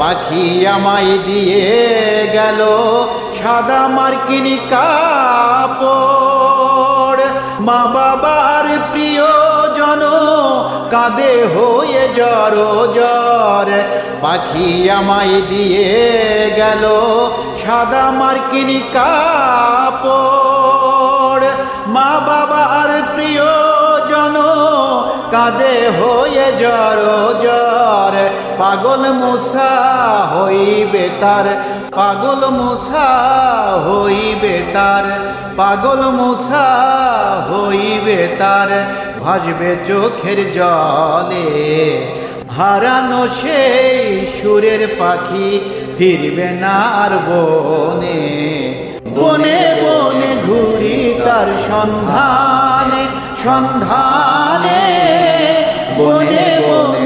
পাখি আমায় দিয়ে গেল সাদা মার্কিনি কাপড়। মা বাবার প্রিয়জন কাঁদে হয়ে জর জর পাখি আমায় দিয়ে গেল সাদা মার্কিনি কাপড়। মা বাবার প্রিয়জন কাঁদে হয়ে জর জর পাগল মুসা হইবে তার, পাগল মুসা হইবে তার, পাগল মুসা হইবে তার, ভাসবে চোখের জলে। হারানো সেই সুরের পাখি ফিরবে না আর বনে। বনে বনে ঘুরি তার সন্ধানে সন্ধানে। বনে বনে